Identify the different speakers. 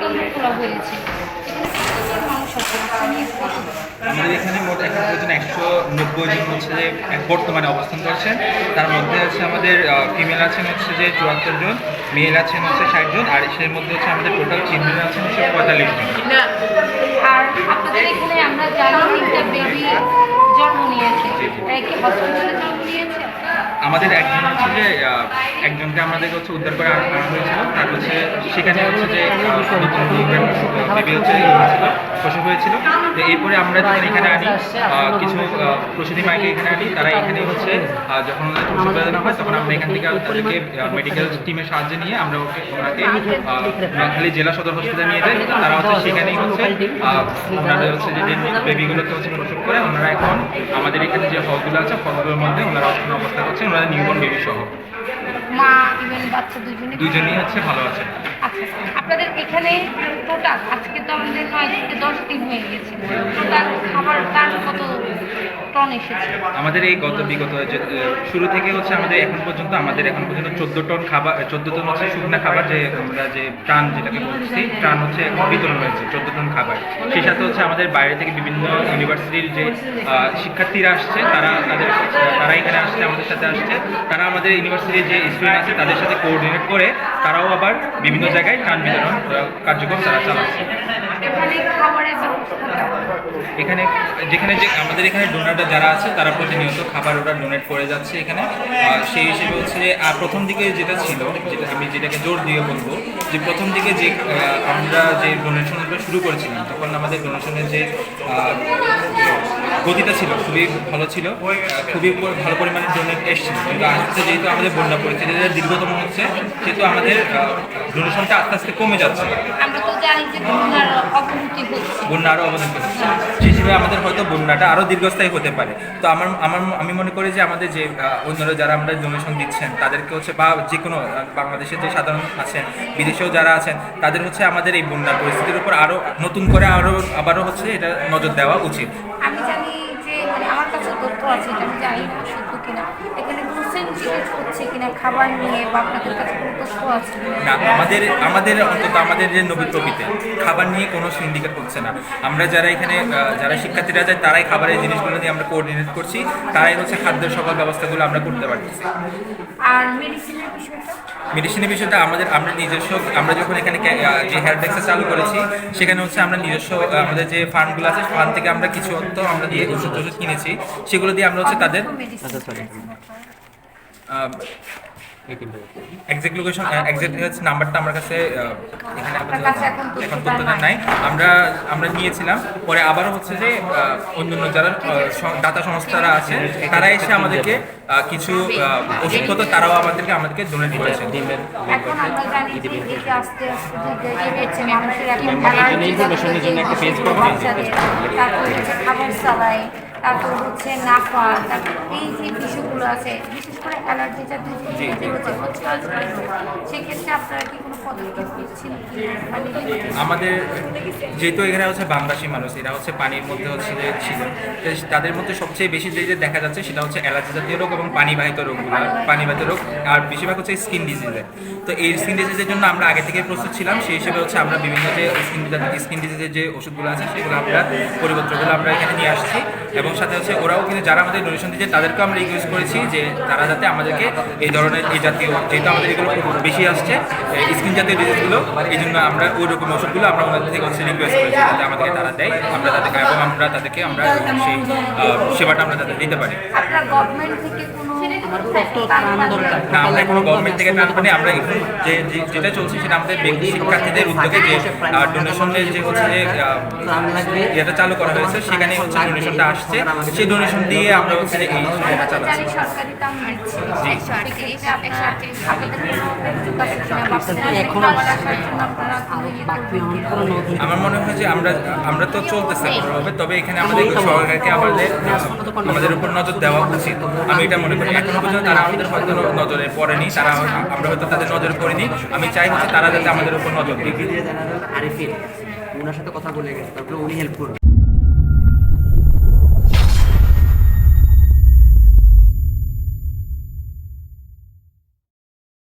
Speaker 1: কেন্দ্র খোলা হয়েছে। আছে।
Speaker 2: আমাদের এখানে মোট এখন পর্যন্ত একশো নব্বই জন হচ্ছে যে বর্তমানে অবস্থান করছেন। তার মধ্যে হচ্ছে আমাদের ফিমেল আছেন হচ্ছে যে চুয়াত্তর জন মেল আছেন হচ্ছে ষাট জন আর এর মধ্যে হচ্ছে আমাদের টোটাল চিলড্রেন আছেন হচ্ছে পঁয়তাল্লিশ জন।
Speaker 1: আর আপনাদের এখানে আমরা জানি বেবি জন্ম নিয়েছে। হসপিটালে
Speaker 2: আমাদের একজন হচ্ছে যে একজনকে আমাদের হচ্ছে উদ্ধার করে আনা হয়েছিল। তার হচ্ছে, সেখানে হচ্ছে যে নতুন বেবি হচ্ছে প্রসব হয়েছিল তো এরপরে আমরা যখন এখানে আনি কিছু প্রসূতি মাইকে এখানে আনি, তারা এখানে হচ্ছে যখন ওনাদের প্রসব বেদনা হয়, তখন আমরা এখান থেকে তাদেরকে মেডিকেল টিমের সাহায্যে নিয়ে আমরা ওকে, ওনাকে নোয়াখালী জেলা সদর হসপিটালে নিয়ে যাই। তারা হচ্ছে সেখানেই হচ্ছে ওনারা হচ্ছে যে বেবিগুলোকে হচ্ছে প্রসব করে, ওনারা এখন আমাদের এখানে যে হলগুলো আছে, হলগুলোর মধ্যে ওনারা অবস্থা করছেন। ওনারা নিউবর্ন বেবি সহ।
Speaker 1: মা ইভেন বাচ্চা দুজনে
Speaker 2: দুজনেই হচ্ছে ভালো আছে।
Speaker 1: আচ্ছা আপনাদের এখানে টোটাল আজকে তো আমাদের নয় থেকে দশ দিন হয়ে গেছে। টোটাল খাবার কত টন এসেছে?
Speaker 2: আমাদের এই গত বিগত শুরু থেকে হচ্ছে আমাদের এখন পর্যন্ত আমাদের এখন পর্যন্ত চোদ্দ টন খাবার চোদ্দ টন হচ্ছে শুকনা খাবার যে আমরা যে প্রাণ যেটাকে বলছি প্রাণ হচ্ছে এখন বিতরণ হয়েছে চোদ্দ টন খাবার। সেই সাথে হচ্ছে আমাদের বাইরে থেকে বিভিন্ন ইউনিভার্সিটির যে শিক্ষার্থীরা আসছে তারা তাদের তারা এখানে আসছে, আমাদের সাথে আসছে। তারা আমাদের ইউনিভার্সিটির যে স্টুডেন্ট আছে, তাদের সাথে কোঅর্ডিনেট করে তারাও আবার বিভিন্ন জায়গায় ত্রাণ বিতরণ কার্যক্রম তারা চালাচ্ছে।
Speaker 1: এখানে,
Speaker 2: যেখানে যে, আমাদের এখানে ডোনাররা যারা আছে, তারা প্রতিনিয়ত খাবার ওটা ডোনেট করে যাচ্ছে এখানে। সেই হিসেবে হচ্ছে প্রথম দিকে যেটা ছিল, যেটা আমি যেটাকে জোর দিয়ে বলব, যে প্রথম দিকে যে আমরা যে ডোনেশনগুলো শুরু করেছিলাম, তখন আমাদের ডোনেশনের যে গতিটা ছিল, খুবই ভালো ছিল, খুবই ভালো পরিমাণে ডোনেট এসেছিল। কিন্তু আস্তে যেহেতু আমাদের বন্যা পরিস্থিতিটা দীর্ঘতম হচ্ছে, সেহেতু আমাদের ডোনেশনটা আস্তে আস্তে কমে যাচ্ছে।
Speaker 1: আমরা তো জানি যে
Speaker 2: বন্যা আরও অবদান করছে সেই হিসেবে আমাদের হয়তো বন্যাটা আরও দীর্ঘস্থায়ী হতে পারে। তো আমার আমার, আমি মনে করি যে আমাদের যে অন্যরা যারা আমরা ডোনেশন দিচ্ছেন, তাদেরকে হচ্ছে, বা যে কোনো বাংলাদেশে যে সাধারণ আছেন, বিদেশেও যারা আছেন, তাদের হচ্ছে আমাদের এই বন্যার পরিস্থিতির উপর আরও নতুন করে আরও আবারও হচ্ছে এটা নজর দেওয়া উচিত।
Speaker 1: আমি জানি যে মানে আমার কাছে তথ্য আছে এটা আমি জানি না সত্য কিনা। এখানে কোনো সেন্সিটিভ হচ্ছে কিনা খাবার নিয়ে বা আপনাদের কাছে কোনো তথ্য আছে
Speaker 2: না আমাদের আমাদের অন্তত আমাদের যে নবী প্রকৃতি খাবার নিয়ে কোনো সিন্ডিকেট হচ্ছে না। আমরা যারা এখানে যারা শিক্ষার্থীরা যায় তারাই খাবারের জিনিসগুলো নিয়ে আমরা কোঅর্ডিনেট করছি তারাই হচ্ছে খাদ্যের সকল ব্যবস্থাগুলো আমরা করতে পারতেছি
Speaker 1: আর মেডিসিনের বিষয়টা?
Speaker 2: মেডিসিনের বিষয়টা আমাদের আমরা নিজস্ব আমরা যখন এখানে যে হেয়ার ডেক্সে চালু করেছি সেখানে হচ্ছে আমরা নিজস্ব আমাদের যে ফান্ডগুলো আছে ফান্ড থেকে আমরা কিছু অর্থ আমরা দিয়ে ওষুধ ওষুধ কিনেছি। সেগুলো দিয়ে আমরা হচ্ছে তাদের এক্সাক্ট লোকেশন এক্সাক্ট হচ্ছে নাম্বারটা আমার কাছে এখানে
Speaker 1: তথ্যটা
Speaker 2: নাই। আমরা আমরা নিয়েছিলাম। পরে আবারও হচ্ছে যে অন্য অন্য যারা দাতা সংস্থারা আছে তারা এসে আমাদেরকে কিছু ওষুধপত্র তারাও আমাদেরকে আমাদেরকে ডোনেট করেছে।
Speaker 3: জন্য একটা করব।
Speaker 1: তারপর হচ্ছে নাফা তারপর এই যে বিষয়গুলো আছে বিশেষ করে অ্যালার্জি জাতীয়। সেক্ষেত্রে আপনারা কি কোনো পদক্ষেপ নিচ্ছেন মানে
Speaker 2: আমাদের যেহেতু এখানে হচ্ছে বাংলাদেশি মানুষ এরা হচ্ছে পানির মধ্যে হচ্ছে যে ছিল তাদের মধ্যে সবচেয়ে বেশি যে দেখা যাচ্ছে সেটা হচ্ছে অ্যালার্জি জাতীয় রোগ এবং পানিবাহিত রোগগুলো পানিবাহিত রোগ আর বেশিরভাগ হচ্ছে স্কিন ডিজিজের তো এই স্কিন ডিজিজের জন্য আমরা আগে থেকে প্রস্তুত ছিলাম সেই হিসেবে হচ্ছে আমরা বিভিন্ন যে স্কিন স্কিন ডিজিজের যে ওষুধগুলো আছে সেগুলো আমরা পরিপত্রগুলো আমরা এখানে নিয়ে আসছি এবং সাথে হচ্ছে ওরাও কিন্তু যারা আমাদের ডোনেশন দিচ্ছে, তাদেরকেও আমরা রিকোয়েস্ট করেছি যে তারা যাতে আমাদেরকে এই ধরনের এই জাতীয়, যেহেতু আমাদের এগুলো বেশি আসছে স্কিন জাতীয় ডিজিজগুলো এই জন্য আমরা ওই রকম ওষুধগুলো আমরা ওনাদের থেকে হচ্ছে রিকোয়েস্ট করেছি যাতে আমাদেরকে তারা দেয়, আমরা তাদেরকে, এবং আমরা তাদেরকে আমরা সেই সেবাটা আমরা তাদের দিতে পারি।
Speaker 1: গভর্নমেন্ট থেকে কোনো
Speaker 2: না আমরা কোনো গভর্নমেন্ট থেকে আমরা যে যেটা সেটা আমাদের যে হচ্ছে যে চালু করা হয়েছে সেখানে হচ্ছে ডোনেশনটা আসছে। সেই ডোনেশন দিয়ে আমরা? আমার মনে হয় যে আমরা আমরা তো চলতেছে তবে এখানে আমাদের সরকারকে আমাদের আমাদের উপর নজর দেওয়া উচিত। আমি এটা মনে করি আমাদের হয়তো নজরে পড়েনি, তারা আমরা হয়তো তাদের নজরে পড়িনি। আমি চাই হচ্ছে তারা যাতে আমাদের উপর নজর দিক।
Speaker 3: জেনারেল আরিফিন ওনার সাথে কথা বলে গেছে, তারপরে উনি হেল্প করবেন